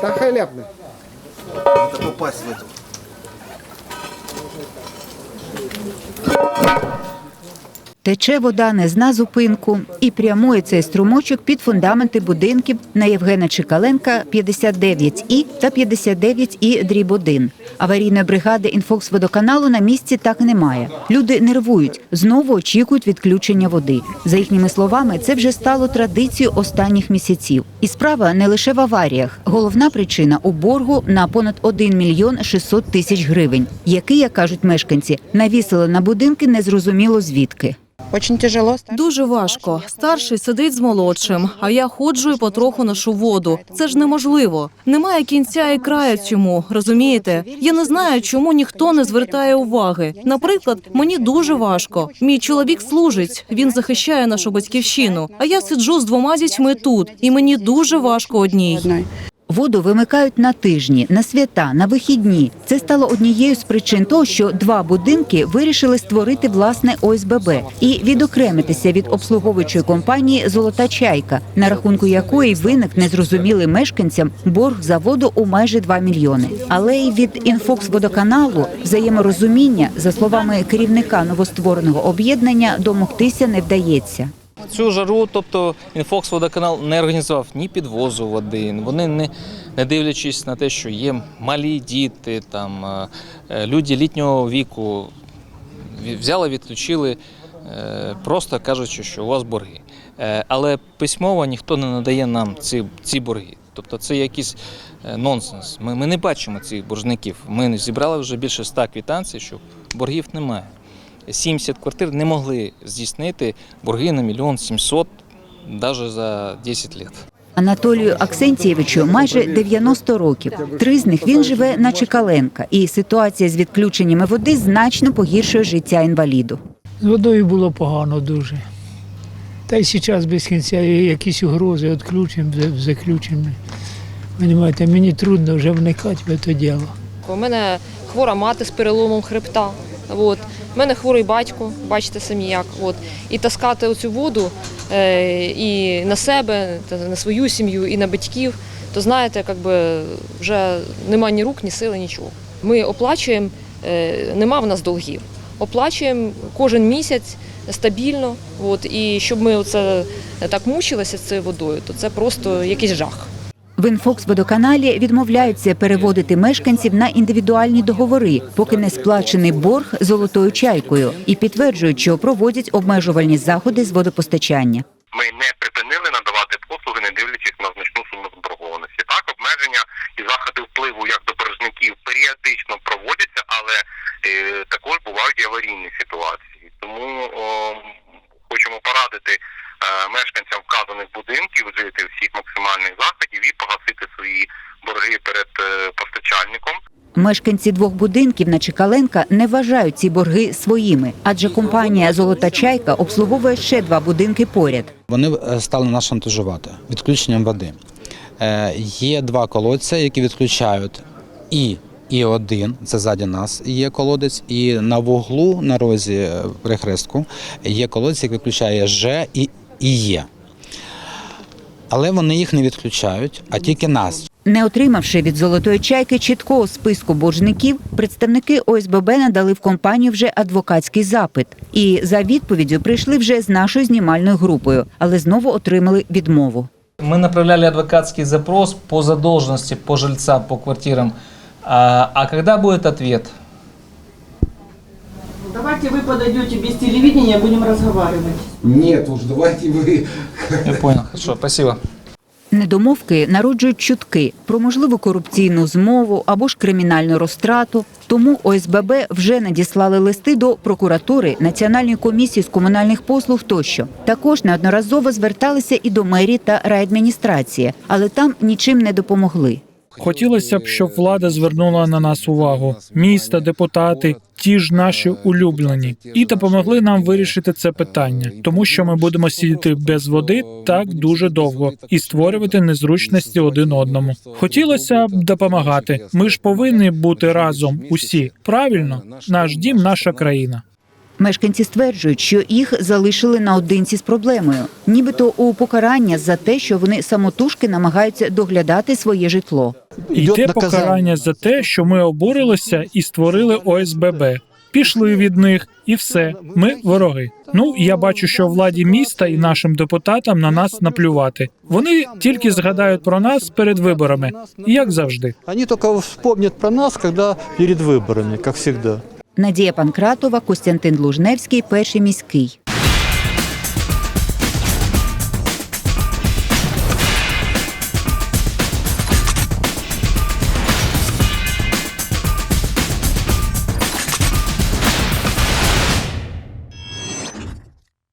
Та хай ляпне. Надо попасть в эту. Тече вода не зна зупинку і прямує цей струмочок під фундаменти будинків на Євгена Чекаленка 59 і та 59 і дріб 1. Аварійної бригади інфоксводоканалу на місці так немає. Люди нервують, знову очікують відключення води. За їхніми словами, це вже стало традицією останніх місяців. І справа не лише в аваріях. Головна причина у боргу на понад 1 мільйон 600 тисяч гривень, який, як кажуть мешканці, навісили на будинки незрозуміло звідки. Очень тяжело. Дуже важко. Старший сидить з молодшим, а я ходжу і потроху ношу воду. Це ж неможливо. Немає кінця і краю цьому. Розумієте? Я не знаю, чому ніхто не звертає уваги. Наприклад, мені дуже важко. Мій чоловік служить, він захищає нашу батьківщину. А я сиджу з двома дітьми тут, і мені дуже важко одній. Воду вимикають на тижні, на свята, на вихідні. Це стало однією з причин того, що два будинки вирішили створити власне ОСББ і відокремитися від обслуговуючої компанії Золота чайка, на рахунку якої виник незрозумілий мешканцям борг за воду у майже 2 мільйони. Але й від інфоксводоканалу взаєморозуміння, за словами керівника новоствореного об'єднання, домогтися не вдається. Цю жару, тобто Інфокс водоканал не організував ні підвозу води. Вони не, не дивлячись на те, що є малі діти, там е, люди літнього віку, взяли, відключили, е, просто кажучи, що у вас борги. Е, Але письмово ніхто не надає нам ці, ці борги. Тобто це якийсь нонсенс. Ми, ми не бачимо цих боржників. Ми зібрали вже більше ста квітанцій, що боргів немає. 70 квартир не могли здійснити борги на мільйон сімсот навіть за 10 років. Анатолію Аксентєвичу майже 90 років. Три з них він живе на Чекаленка, і ситуація з відключеннями води значно погіршує життя інваліду. З водою було погано дуже. Та й зараз без кінця є якісь угрози відключимо, заключимо. Ви розумієте, мені трудно вже вникати в це діло. У мене хвора мати з переломом хребта. От. У мене хворий батько, бачите самі як. От. І таскати оцю воду е, і на себе, на свою сім'ю, і на батьків, то знаєте, як би вже нема ні рук, ні сили, нічого. Ми оплачуємо, е, нема в нас долгів. Оплачуємо кожен місяць стабільно. От. І щоб ми оце так мучилися з цією водою, то це просто якийсь жах. В інфоксводоканалі відмовляються переводити мешканців на індивідуальні договори, поки не сплачений борг золотою чайкою, і підтверджують, що проводять обмежувальні заходи з водопостачання. Ми не припинили надавати послуги, не дивлячись на значну суму заборгованості. Так, обмеження і заходи впливу як до боржників періодично проводяться, але е, також бувають і аварійні мешканцям вказаних будинків вжити всіх максимальних заходів і погасити свої борги перед е, постачальником. Мешканці двох будинків на Чекаленка не вважають ці борги своїми, адже компанія Золота чайка обслуговує ще два будинки поряд. Вони е, стали нас шантажувати відключенням води. Е, Є два колодця, які відключають і. І один, це ззаді нас є колодець, і на вуглу на розі перехрестку є колодець, який відключає Ж і, і Є. Але вони їх не відключають, а тільки нас. Не отримавши від золотої чайки чіткого списку боржників, представники ОСББ надали в компанію вже адвокатський запит. І за відповіддю прийшли вже з нашою знімальною групою, але знову отримали відмову. Мы направляли адвокатский запрос по задолженности по жильца по квартирам. А, а когда будет ответ? Давайте вы подойдете без телевидения, будем разговаривать. Нет уж, давайте вы Я понял. Хорошо, спасибо. Недомовки народжують чутки про можливу корупційну змову або ж кримінальну розтрату. Тому ОСББ вже надіслали листи до прокуратури, Національної комісії з комунальних послуг тощо. Також неодноразово зверталися і до мерії та райадміністрації, але там нічим не допомогли. Хотілося б, щоб влада звернула на нас увагу. Міста, депутати, ті ж наші улюблені, і допомогли нам вирішити це питання, тому що ми будемо сидіти без води так дуже довго і створювати незручності один одному. Хотілося б допомагати. Ми ж повинні бути разом усі. Правильно, наш дім, наша країна. Мешканці стверджують, що їх залишили наодинці з проблемою, нібито у покарання за те, що вони самотужки намагаються доглядати своє житло. Йде покарання за те, що ми обурилися і створили ОСББ. Пішли від них, і все. Ми вороги. Ну я бачу, що владі міста і нашим депутатам на нас наплювати. Вони тільки згадають про нас перед виборами, як завжди. Они только вспомнят про нас, когда перед выборами, как всегда. Надія Панкратова, Костянтин Лужневський, перший міський.